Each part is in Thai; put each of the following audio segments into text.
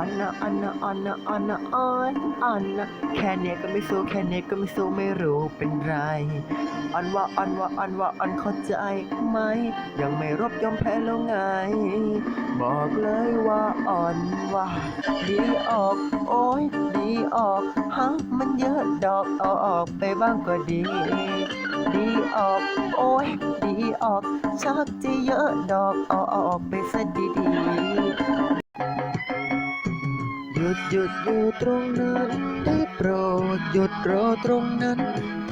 อันนะอันนะอันนะอันนะอันอันนะแค่เนี้ยก็ไม่สู้แค่เนี้ยก็ไม่สู้ไม่รู้เป็นไรอันว่าอันว่าอันว่าอันเข้าใจไหมยังไม่รบยอมแพ้แล้วไง บอกเลยว่าอ่อนว่าดีออก โอ้ยดีออกฮะมันเยอะดอกเอาออกไปบ้างก็ดีดีออก โอ้ยดีออกชักจะเยอะดอกเอาออกไปซะดี หยุดหยุดอยู่ตรงนั้น ได้โปรดหยุดรอตรงนั้น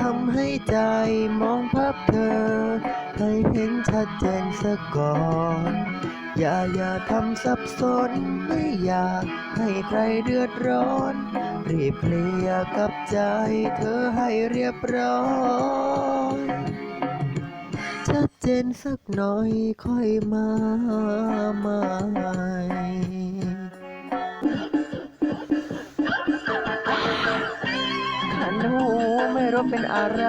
ทำให้ใจมองภาพเธอ ให้เห็นชัดเจนซะก่อนอย่าอย่าทำสับสนไม่อยากให้ใครเดือดร้อน รีบเคลียกับใจเธอให้เรียบร้อยชัดเจนสักหน่อยค่อยมาใหม่ หูไม่รู้เป็นอะไร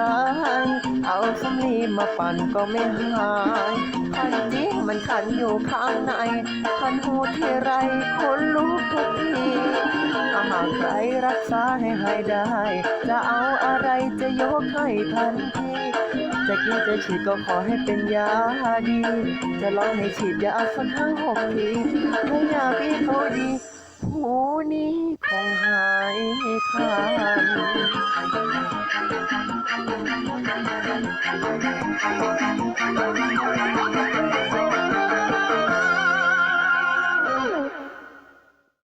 เอาสำลีมาปั่นก็ไม่หายขันนี้มันขันอยู่ข้างในขันหูที่ไรคนลุกทุกทีอาหากใครรักษาให้หายได้ จะเอาอะไรจะยกให้ทันทีจะกินจะฉีดก็ขอให้เป็นยาดี จะลองให้ฉีดยาสักห้าหกทีถ้าอยากให้เขาดี หูนี้คงหา ยขาด